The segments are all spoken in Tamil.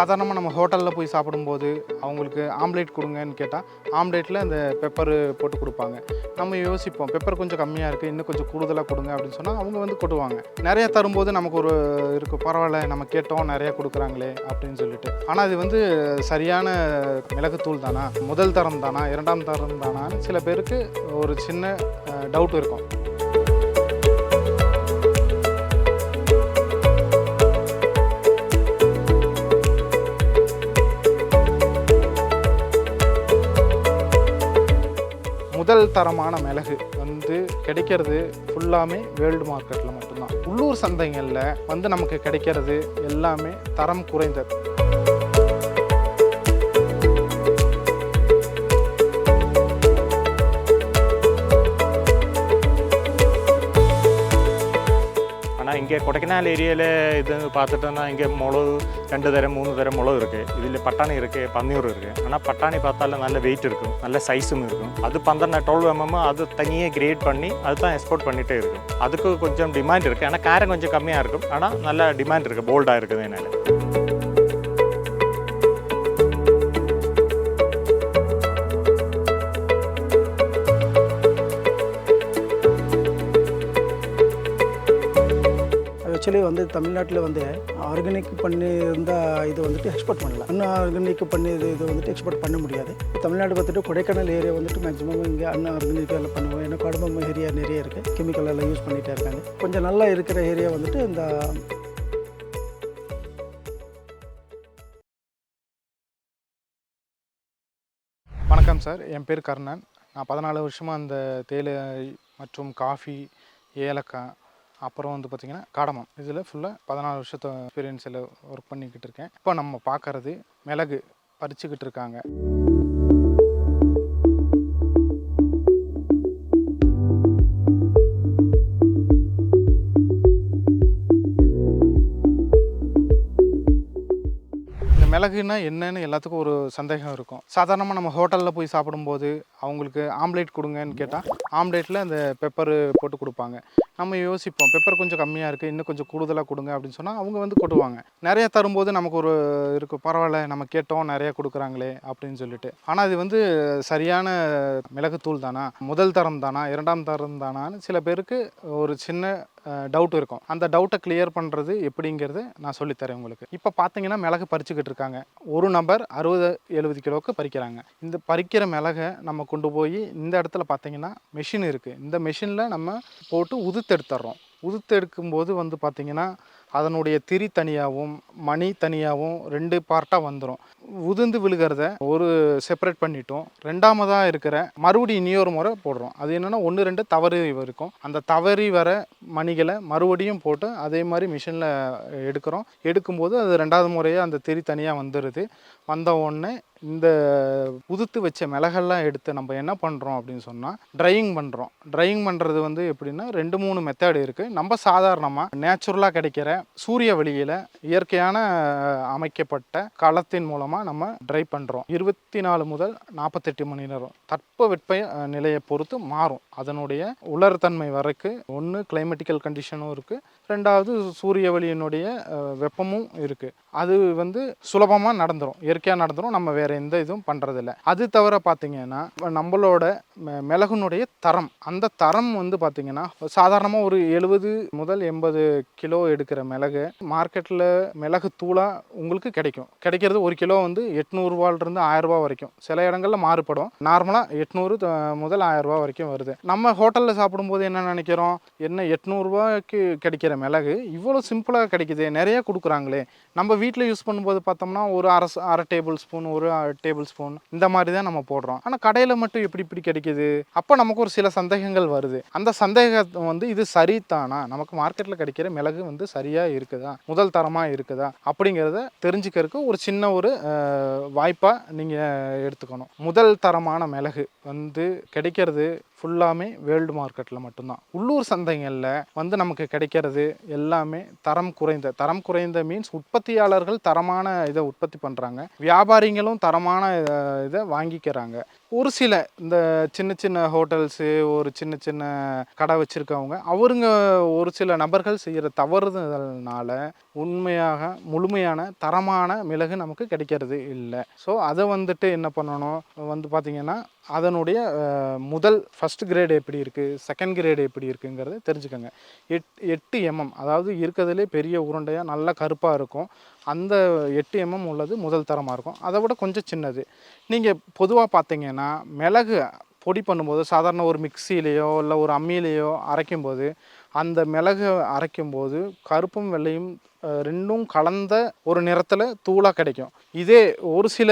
சாதாரணமாக நம்ம ஹோட்டலில் போய் சாப்பிடும்போது அவங்களுக்கு ஆம்லேட் கொடுங்கன்னு கேட்டால் ஆம்லேட்டில் அந்த பெப்பர் போட்டு கொடுப்பாங்க. நம்ம யோசிப்போம் பெப்பர் கொஞ்சம் கம்மியாக இருக்குது இன்னும் கொஞ்சம் கூடுதலாக கொடுங்க அப்படின்னு சொன்னால் அவங்க வந்து கொடுவாங்க நிறைய தரும்போது நமக்கு ஒரு இருக்கும் பரவாயில்ல நம்ம கேட்டோம் நிறைய கொடுக்குறாங்களே அப்படின்னு சொல்லிட்டு. ஆனால் இது வந்து சரியான மிளகுத்தூள் தானா? முதல் தரம் தானா? இரண்டாம் தரம் தானான்னு சில பேருக்கு ஒரு சின்ன டவுட் இருக்கும். முதல் தரமான மிளகு வந்து கிடைக்கிறது ஃபுல்லாமே வேர்ல்டு மார்க்கெட்டில் மட்டும்தான். உள்ளூர் சந்தைகளில் வந்து நமக்கு கிடைக்கிறது எல்லாமே தரம் குறைந்தது. ஆனால் இங்கே கொடைக்கானல் ஏரியாவில் இது பார்த்துட்டோன்னா இங்கே மிளகு ரெண்டு தரம் மூணு தரம் மிளகு இருக்குது இதில் பட்டாணி இருக்குது பன்னீர் இருக்குது ஆனால் பட்டாணி பார்த்தாலும் நல்ல வெயிட் இருக்கும் நல்ல சைஸும் இருக்கும். அது பந்தன டுவெல் எம்எம் அது தனியே கிரியேட் பண்ணி அது தான் எக்ஸ்போர்ட் பண்ணிகிட்டே இருக்கும். அதுக்கு கொஞ்சம் டிமாண்ட் இருக்குது ஆனால் காரம் கொஞ்சம் கம்மியாக இருக்கும். ஆனால் நல்ல டிமாண்ட் இருக்குது போல்டாக இருக்குது என்னால். வந்து தமிழ்நாட்டில் வந்து ஆர்கானிக் பண்ணி இருந்தால் இது வந்துட்டு எக்ஸ்போர்ட் பண்ணலாம். அன் ஆர்கானிக் பண்ணி இது இது வந்துட்டு எக்ஸ்போர்ட் பண்ண முடியாது. தமிழ்நாடு பார்த்துட்டு கொடைக்கானல் ஏரியா வந்துட்டு மேக்ஸிமம் இங்கே அன் ஆர்கானிக் எல்லாம் பண்ணுவோம் ஏன்னா கடம்பம் ஏரியா நிறைய இருக்குது கெமிக்கல் எல்லாம் யூஸ் பண்ணிகிட்டே இருக்காங்க. கொஞ்சம் நல்லா இருக்கிற ஏரியா வந்துட்டு இந்த வணக்கம் சார். என் பேர் கர்ணன். நான் பதினாலு வருஷமாக அந்த தேயிலை மற்றும் காஃபி ஏலக்காய் அப்புறம் வந்து பார்த்திங்கன்னா காடமம் இதில் ஃபுல்லாக பதினாலு வருஷத்தை எக்ஸ்பீரியன்ஸில் ஒர்க் பண்ணிக்கிட்டு இருக்கேன். இப்போ நம்ம பார்க்குறது மிளகு பறிச்சுக்கிட்டு இருக்காங்க. இந்த மிளகுனா என்னன்னு எல்லாத்துக்கும் ஒரு சந்தேகம் இருக்கும். சாதாரணமாக நம்ம ஹோட்டலில் போய் சாப்பிடும்போது அவங்களுக்கு ஆம்லேட் கொடுங்கன்னு கேட்டால் ஆம்லேட்டில் அந்த பெப்பரு போட்டு கொடுப்பாங்க. நம்ம யோசிப்போம். பெப்பர் கொஞ்சம் கம்மியாக இருக்குது இன்னும் கொஞ்சம் கூடுதலாக கொடுங்க அப்படின்னு சொன்னால் அவங்க வந்து கொடுவாங்க நிறைய தரும்போது நமக்கு ஒரு இருக்கும் பரவாயில்ல நம்ம கேட்டோம் நிறைய கொடுக்குறாங்களே அப்படின்னு சொல்லிட்டு. ஆனால் இது வந்து சரியான மிளகுத்தூள் தானா? முதல் தரம் தானா? இரண்டாம் தரம் தானான்னு சில பேருக்கு ஒரு சின்ன டவுட் இருக்கும். அந்த டவுட்டை கிளியர் பண்ணுறது எப்படிங்கிறது நான் சொல்லித்தரேன் உங்களுக்கு. இப்போ பார்த்தீங்கன்னா மிளகு பறிச்சுக்கிட்டு இருக்காங்க. ஒரு நபர் அறுபது எழுபது கிலோவுக்கு பறிக்கிறாங்க. இந்த பறிக்கிற மிளகை நம்ம கொண்டு போய் இந்த இடத்துல பார்த்தீங்கன்னா மெஷின் இருக்குது இந்த மெஷினில் நம்ம போட்டு உதுத்தெடுத்துறோம் உதுத்தெடுக்கும்போது வந்து பார்த்திங்கன்னா அதனுடைய திரி தனியாகவும் மணி தனியாகவும் ரெண்டு பார்ட்டாக வந்துடும் உதிர்ந்து விழுகிறத ஒரு செப்பரேட் பண்ணிட்டோம். ரெண்டாமதாக இருக்கிற மறுபடியும் இனியொரு முறை போடுறோம். அது என்னென்னா ஒன்று ரெண்டு தவறு இருக்கும். அந்த தவறி வர மணிகளை மறுபடியும் போட்டு அதே மாதிரி மிஷினில் எடுக்கிறோம். எடுக்கும்போது அது ரெண்டாவது முறையாக அந்த தெரி தனியாக வந்துடுது வந்த உடனே இந்த உதுத்து வச்ச மிளகெல்லாம் எடுத்து நம்ம என்ன பண்ணுறோம் அப்படின்னு சொன்னால் ட்ரையிங் பண்ணுறோம் ட்ரையிங் பண்ணுறது வந்து எப்படின்னா ரெண்டு மூணு மெத்தேடு இருக்குது நம்ம சாதாரணமாக நேச்சுரலாக கிடைக்கிற சூரிய வெளியில் இயற்கையான அமைக்கப்பட்ட களத்தின் மூலமாக நம்ம ட்ரை பண்ணுறோம் இருபத்தி நாலு முதல் நாற்பத்தெட்டு மணி நேரம். தட்பவெட்ப நிலையை பொறுத்து மாறும். அதனுடைய உலர்தன்மை வரைக்கு ஒன்று கிளைமேட்டிக்கல் கண்டிஷனும் இருக்குது ரெண்டாவது சூரிய வழியினுடைய வெப்பமும் இருக்குது அது வந்து சுலபமாக நடந்துடும் இயற்கையாக நடந்துடும் நம்ம வேறு எந்த இதுவும் பண்ணுறதில்ல அது தவிர பார்த்தீங்கன்னா நம்மளோட ம- மிளகுனுடைய தரம். அந்த தரம் வந்து பார்த்திங்கன்னா சாதாரணமாக ஒரு எழுபது முதல் எண்பது கிலோ எடுக்கிற மிளகு மார்க்கெட்டில் மிளகு தூளாக உங்களுக்கு கிடைக்கும். கிடைக்கிறது ஒரு கிலோ வந்து எட்நூறுவாலிருந்து ஆயிரரூபா வரைக்கும். சில இடங்களில் மாறுபடும். நார்மலாக எட்நூறு முதல் ஆயிரரூபா வரைக்கும் வருது. நம்ம ஹோட்டலில் சாப்பிடும்போது என்ன நினைக்கிறோம்? என்ன எட்நூறுரூவாய்க்கு கிடைக்கிற மிளகு? இவ்வளோ சிம்பிளாக கிடைக்குது. நிறைய கொடுக்குறாங்களே. நம்ம வீட்டில் யூஸ் பண்ணும்போது பார்த்தோம்னா ஒரு அரை அரை டேபிள் ஸ்பூன் ஒரு டேபிள் ஸ்பூன் இந்த மாதிரி தான் நம்ம போடுறோம். ஆனால் கடையில் மட்டும் எப்படி இப்படி கிடைக்குது? அப்போ நமக்கு ஒரு சில சந்தேகங்கள் வருது. அந்த சந்தேகம் வந்து இது சரிதானா நமக்கு மார்க்கெட்டில் கிடைக்கிற மிளகு வந்து சரியாக இருக்குதா? முதல் தரமாக இருக்குதா? அப்படிங்கிறத தெரிஞ்சுக்கிறதுக்கு ஒரு சின்ன ஒரு வாய்ப்பாக நீங்கள் எடுத்துக்கணும். முதல் தரமான மிளகு வந்து கிடைக்கிறது ஃபுல்லாமே வேர்ல்டு மார்க்கெட்டில் மட்டும்தான். உள்ளூர் சந்தைகளில் வந்து நமக்கு கிடைக்கிறது எல்லாமே தரம் குறைந்த தரம் குறைந்த மீன்ஸ் உற்பத்தியாளர்கள் தரமான இதை உற்பத்தி பண்ணுறாங்க வியாபாரிகளும் தரமான இதை வாங்கிக்கிறாங்க. ஒரு சில இந்த சின்ன சின்ன ஹோட்டல்ஸு ஒரு சின்ன சின்ன கடை வச்சுருக்கவங்க அவருங்க ஒரு சில நபர்கள் செய்கிற தவறுதல்னால உண்மையாக முழுமையான தரமான மிளகு நமக்கு கிடைக்கிறது இல்லை. ஸோ அதை வந்துட்டு என்ன பண்ணணும்? வந்து பார்த்திங்கன்னா அதனுடைய முதல் ஃபஸ்ட் கிரேடு எப்படி இருக்குது செகண்ட் கிரேடு எப்படி இருக்குங்கிறத தெரிஞ்சுக்கோங்க. எட் எட்டு எம்எம் அதாவது இருக்கிறதுலே பெரிய உருண்டையாக நல்லா கருப்பாக இருக்கும். அந்த எட்டு எம்எம் உள்ளது முதல் தரமாக இருக்கும். அதை விட கொஞ்சம் சின்னது. நீங்கள் பொதுவாக பார்த்தீங்கன்னா மிளகு பொடி பண்ணும்போது சாதாரண ஒரு மிக்சிலேயோ இல்லை ஒரு அம்மியிலேயோ அரைக்கும்போது அந்த மிளகு அரைக்கும்போது கருப்பும் வெள்ளையும் ரெண்டும் கலந்த ஒரு நிறத்தில் தூளாக கிடைக்கும். இதே ஒரு சில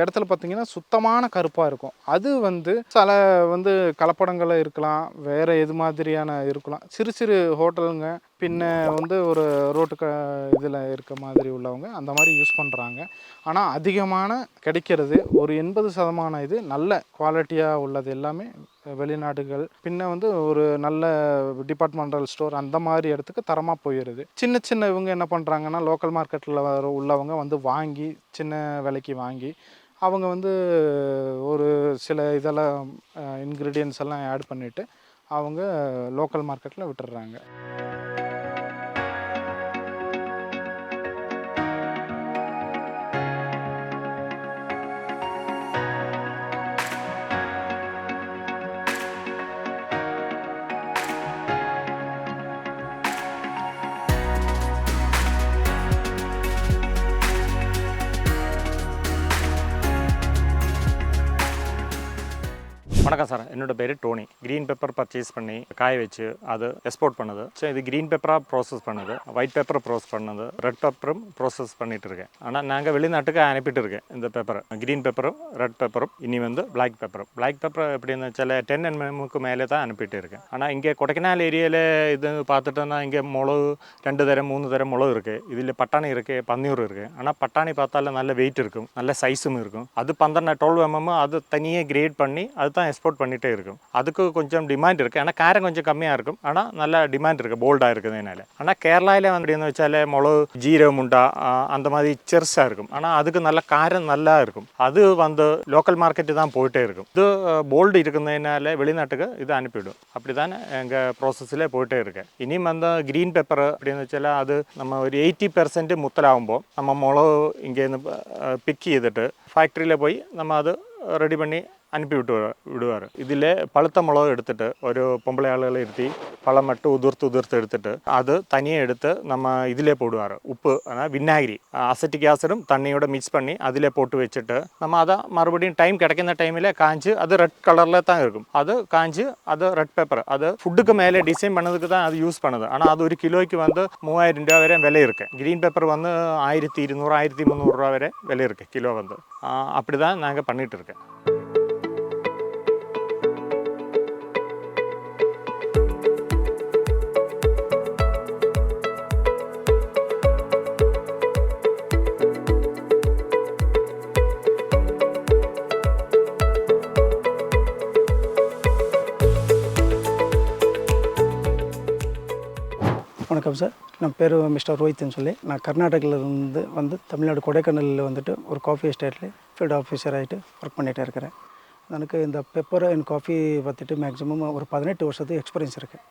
இடத்துல பார்த்தீங்கன்னா சுத்தமான கருப்பாக இருக்கும். அது வந்து சில வந்து கலப்படங்கள் இருக்கலாம் வேறு எது மாதிரியான இருக்கலாம். சிறு சிறு ஹோட்டலுங்க பின்ன வந்து ஒரு ரோட்டு இதில் இருக்க மாதிரி உள்ளவங்க அந்த மாதிரி யூஸ் பண்ணுறாங்க ஆனால் அதிகமான கிடைக்கிறது ஒரு எண்பது சதமான இது நல்ல குவாலிட்டியாக உள்ளது எல்லாமே வெளிநாடுகள் பின்ன வந்து ஒரு நல்ல டிபார்ட்மெண்டல் ஸ்டோர் அந்த மாதிரி இடத்துக்கு தரமாக போயிடுது சின்ன சின்ன இவங்க என்ன பண்ணுறாங்கன்னா லோக்கல் மார்க்கெட்டில் வர உள்ளவங்க வந்து வாங்கி சின்ன விலைக்கு வாங்கி அவங்க வந்து ஒரு சில இதெல்லாம் இன்க்ரீடியன்ஸ் எல்லாம் ஆட் பண்ணிவிட்டு அவங்க லோக்கல் மார்க்கெட்டில் விட்டுடுறாங்க வணக்கம் சார். என்னோட பேர் டோனி. க்ரீன் பேப்பர் பர்ச்சேஸ் பண்ணி காய வச்சு அது எக்ஸ்போர்ட் பண்ணுது. ஸோ இது க்ரீன் பேப்பராக ப்ராசஸ் பண்ணுது. ஒயிட் பேப்பர் ப்ராசஸ் பண்ணது. ரெட் பேப்பரும் ப்ராசஸ் பண்ணிட்டு இருக்கேன். ஆனால் நாங்கள் வெளிநாட்டுக்கு அனுப்பிட்டு இருக்கேன் இந்த பேப்பர் க்ரீன் பேப்பரும் ரெட் பேப்பரும் இனி வந்து பிளாக் பேப்பரும் பிளாக் பெப்பர் எப்படின்னு சில டென் எம்எம்முக்கு மேலே தான் அனுப்பிட்டு இருக்கேன். ஆனால் இங்கே கொடைக்கானல் ஏரியாவில் இது பார்த்துட்டோன்னா இங்கே முளவு ரெண்டு தரம் மூணு தரம் முளவு இருக்குது இதில் பட்டாணி இருக்குது பன்னியூர் இருக்குது ஆனால் பட்டாணி பார்த்தாலும் நல்ல வெயிட் இருக்கும். நல்ல சைஸும் இருக்கும். அது பந்தன டுவெல் எம்எம் அது தனியாக கிரேட் பண்ணி அது தான் எக்ஸ்போர்ட் பண்ணிகிட்டே இருக்கும். அதுக்கு கொஞ்சம் டிமாண்ட் இருக்குது ஆனால் കാരം கொஞ்சம் கம்மியாக இருக்கும். ஆனால் நல்ல டிமாண்ட் இருக்குது போல்டாக இருக்கிறதுனால ஆனால் கேரளாவில் வந்துட்டு வச்சால் முளகு ஜீரகம் உண்டா அந்த மாதிரி செர்ஸாக இருக்கும். ஆனால் அதுக்கு நல்ல காரம் நல்லா இருக்கும். அது வந்து லோக்கல் மார்க்கெட்டு தான் போயிட்டே இருக்கும். இது போல்டு இருக்கிறதுனால வெளிநாட்டுக்கு இது அனுப்பிவிடும். அப்படி தான் எங்கள் ப்ராசஸில் போயிட்டே இருக்கு. இனியும் அந்த க்ரீன் பெப்பர் அப்படின்னு வச்சால் அது நம்ம ஒரு எயிட்டி பெர்சென்ட் முத்தலாகுമ്പോൾ நம்ம മുളക് ഇങ്ങനെ പിക്ക് ചെയ്തിട്ട് ഫാക്ടറിയിൽ പോയി നമ്മൾ അത് റെഡി പണി അനുപ്പി വിട്ട് വിടുവാറ്. ഇതിലെ പഴുത്ത മുളക് എടുത്തിട്ട് ഒരു പൊമ്പളയാളുകളെ ഇരുത്തി പളം നട്ട് ഉതിർത്ത് ഉതിർത്ത് എടുത്തിട്ട് അത് തനിയെ എടുത്ത് നമ്മ ഇതിലേ പോടുവാറ്. ഉപ്പ് വിനാഗിരി അസറ്റിക് ആസിഡും തണ്ണിയോടെ മിക്സ് പണി അതിലെ പോട്ട് വെച്ചിട്ട് നമ്മൾ അത് മറുപടിയും ടൈം കിടക്കുന്ന ടൈമിൽ കാഞ്ച് അത് റെഡ് കളറിലെ താൻ കിടക്കും അത് കാഞ്ച് അത് റെഡ് പേപ്പർ അത് ഫുഡ്ക്ക് മേലെ ഡിസൈൻ பண்ணதுக்கு தான் അത് യൂസ് பண்ணுது ആണ് അത് ഒരു കിലോയ്ക്ക് വന്ന് മൂവായിരം രൂപ വരെ വില இருக்குது ഗ്രീൻ പേപ്പർ വന്ന് ആയിരത്തി ഇരുന്നൂറ് ആയിരത്തി മുന്നൂറ് രൂപ വരെ വില கிலோ കിലോ വന്ന്. தான் நாங்கள் പണിയിട്ടിരിക്കുക வணக்கம் சார். நான் பேர் மிஸ்டர் ரோஹித்னு சொல்லி நான் கர்நாடகாவில் இருந்து வந்து தமிழ்நாடு கொடைக்கானலில் வந்துட்டு ஒரு காஃபி எஸ்டேட்டில் ஃபீல்டு ஆஃபீஸர் ஆகிட்டு ஒர்க் பண்ணிகிட்டே இருக்கிறேன். எனக்கு இந்த பெப்பர் அண்ட் காஃபி பார்த்துட்டு மேக்ஸிமம் ஒரு பதினெட்டு வருஷத்துக்கு எக்ஸ்பீரியன்ஸ் இருக்குது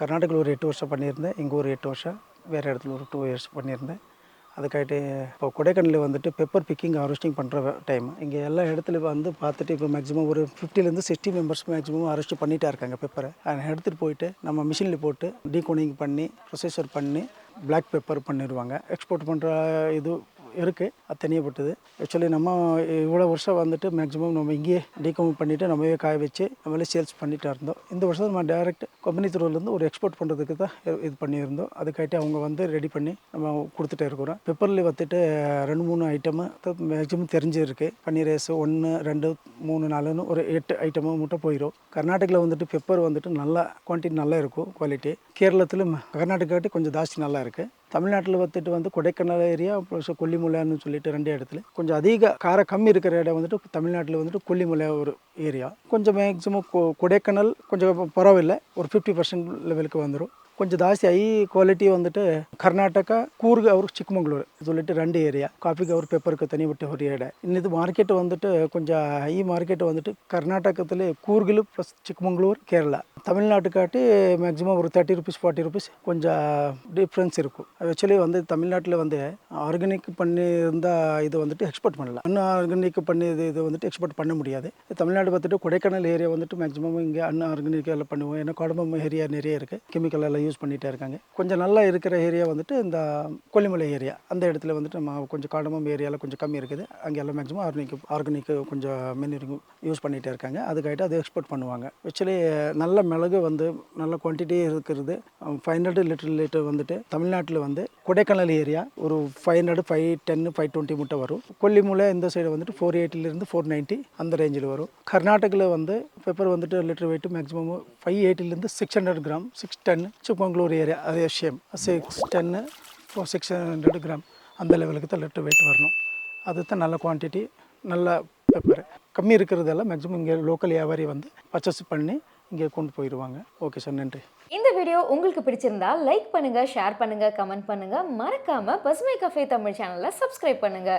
கர்நாடகாவில் ஒரு எட்டு வருஷம் பண்ணியிருந்தேன். இங்கே ஒரு எட்டு வருஷம் வேறு இடத்துல ஒரு டூ இயர்ஸ் பண்ணியிருந்தேன். அதுக்காயிட்டு இப்போ கொடைக்கானலில் வந்துட்டு பெப்பர் பிக்கிங் ஹார்வெஸ்டிங் பண்ணுற டைம் இங்கே எல்லா இடத்துல வந்து பார்த்துட்டு இப்போ மேக்ஸிமம் ஒரு ஃபிஃப்டிலேருந்து சிக்ஸ்டி மெம்பர்ஸ் மேக்ஸிமம் அரெஸ்ட் பண்ணிட்டே இருக்காங்க பெப்பரை அதை எடுத்துகிட்டு போயிட்டு நம்ம மிஷினில் போட்டு டீகோனிங் பண்ணி ப்ரொசஸர் பண்ணி பிளாக் பெப்பர் பண்ணிடுவாங்க. எக்ஸ்போர்ட் பண்ணுற இது இருக்குது அது தனியப்பட்டது ஆக்சுவலி நம்ம இவ்வளோ வருஷம் வந்துட்டு மேக்ஸிமம் நம்ம இங்கேயே டீகோம் பண்ணிவிட்டு நம்மவே காய வச்சு நம்மளே சேல்ஸ் பண்ணிட்டு இருந்தோம். இந்த வருஷம் நம்ம டைரக்ட் கம்பெனி துறையிலேருந்து ஒரு எக்ஸ்போர்ட் பண்ணுறதுக்கு தான் இது பண்ணியிருந்தோம். அதுக்காயிட்டு அவங்க வந்து ரெடி பண்ணி நம்ம கொடுத்துட்டே இருக்கிறோம். பெப்பரில் வந்துட்டு ரெண்டு மூணு ஐட்டமு மேக்ஸிமம் தெரிஞ்சிருக்கு. பன்னீர் ரைஸ் ஒன்று ரெண்டு மூணு நாலுன்னு ஒரு எட்டு ஐட்டமும் மட்டும் போயிடும் கர்நாடகாவில் வந்துட்டு பெப்பர் வந்துட்டு நல்லா குவான்டிட்டி நல்லா இருக்கும் குவாலிட்டி கேரளத்தில் கர்நாடகாட்டி கொஞ்சம் ஜாஸ்தி நல்லா இருக்குது தமிழ்நாட்டில் வந்துட்டு வந்து கொடைக்கானல் ஏரியா ப்ளஸ் கொல்லிமலைன்னு சொல்லிட்டு ரெண்டு இடத்துல. கொஞ்சம் அதிக காரம் கம்மி இருக்கிற இடம் வந்துட்டு தமிழ்நாட்டில் வந்துட்டு கொல்லிமலை ஒரு ஏரியா. கொஞ்சம் மேக்ஸிமம் கொடைக்கானல் கொஞ்சம் பரவாயில்லை. ஒரு ஃபிஃப்டி பர்சன்ட் லெவலுக்கு வந்துடும் கொஞ்சம் ಜಾಸ್ತಿ ಐ ಕ್ವಾಲಿಟಿ வந்துட்டு ಕರ್ನಾಟಕ கூர்க் அவர் ಚಿಕ್ಕಮಗಳೂರು சொல்லிட்டு ரெண்டு ஏரியா காஃபிக்கு அவர் பேப்பருக்கு தனி விட்டு ஒரு ஏடை இன்னது மார்க்கெட்டு வந்துட்டு கொஞ்சம் ஹை மார்க்கெட்டு வந்துட்டு கர்நாடகத்தில் கூர்கில் ப்ளஸ் சிக்மங்களூர் கேரளா. தமிழ்நாட்டுக்காட்டி மேக்ஸிமம் ஒரு தேர்ட்டி ருபீஸ் ஃபார்ட்டி ருபீஸ் கொஞ்சம் டிஃப்ரென்ஸ் இருக்கும். ஆக்சுவலி வந்து தமிழ்நாட்டில் வந்து ஆர்கானிக் இருந்தால் இது வந்துட்டு எக்ஸ்போர்ட் பண்ணலாம். அன் ஆர்கானிக் பண்ணி இது இது வந்துட்டு எக்ஸ்போர்ட் பண்ண முடியாது. தமிழ்நாடு பார்த்துட்டு கொடைக்கானல் ஏரியா வந்துட்டு மேக்ஸிமம் இங்கே அன் ஆர்கானிக் எல்லாம் பண்ணுவோம். ஏன்னா குடம்பம் ஏரியா நிறைய இருக்குது கெமிக்கல் எல்லாம் யூஸ் பண்ணிகிட்டே இருக்காங்க. கொஞ்சம் நல்லா இருக்கிற ஏரியா வந்துட்டு இந்த கொல்லிமலை ஏரியா அந்த இடத்துல வந்துட்டு நம்ம கொஞ்சம் காடமம் ஏரியாவில் கொஞ்சம் கம்மி இருக்குது. அங்கே எல்லாம் மேக்ஸிமம் ஆர்கானிக் ஆர்கானிக் கொஞ்சம் மெனூரிங் யூஸ் பண்ணிகிட்டே இருக்காங்க. அதுக்காகிட்டு அதை எக்ஸ்போர்ட் பண்ணுவாங்க. ஆக்சுவலி நல்ல மிளகு வந்து நல்ல குவான்டிட்டி இருக்கிறது. ஃபைவ் ஹண்ட்ரட் லிட்டர் லிட்டர் வந்துட்டு தமிழ்நாட்டில் வந்து கொடைக்கானல் ஏரியா ஒரு ஃபைவ் ஹண்ட்ரட் ஃபைவ் டென்னு ஃபைவ் டுவெண்ட்டி முட்டை வரும். கொல்லிமலை இந்த சைடு வந்துட்டு ஃபோர் எயிட்டிலேருந்து ஃபோர் நைன்ட்டி அந்த ரேஞ்சில் வரும். கர்நாடகில் வந்து பெப்பர் வந்துட்டு litre weight maximum five எயிட்டிலேருந்து six hundred gram six ten Chikmagalur area அதே சேம் சிக்ஸ் டென்னு ஃபோர் சிக்ஸ் ஹண்ட்ரட் கிராம் அந்த லெவலுக்கு தான் லிட்டர் வெயிட் வரணும். அதுதான் நல்ல குவான்டிட்டி நல்ல பெப்பர் கம்மி இருக்கிறதெல்லாம் மேக்ஸிமம் இங்கே லோக்கல் வியாபாரி வந்து பர்ச்சேஸ் பண்ணி இங்கே கொண்டு போயிடுவாங்க ஓகே சார் நன்றி. இந்த வீடியோ உங்களுக்கு பிடிச்சிருந்தா லைக் பண்ணுங்க ஷேர் பண்ணுங்க கமெண்ட் பண்ணுங்க. மறக்காம பசுமை கஃபே தமிழ் சேனலை சப்ஸ்கிரைப் பண்ணுங்க.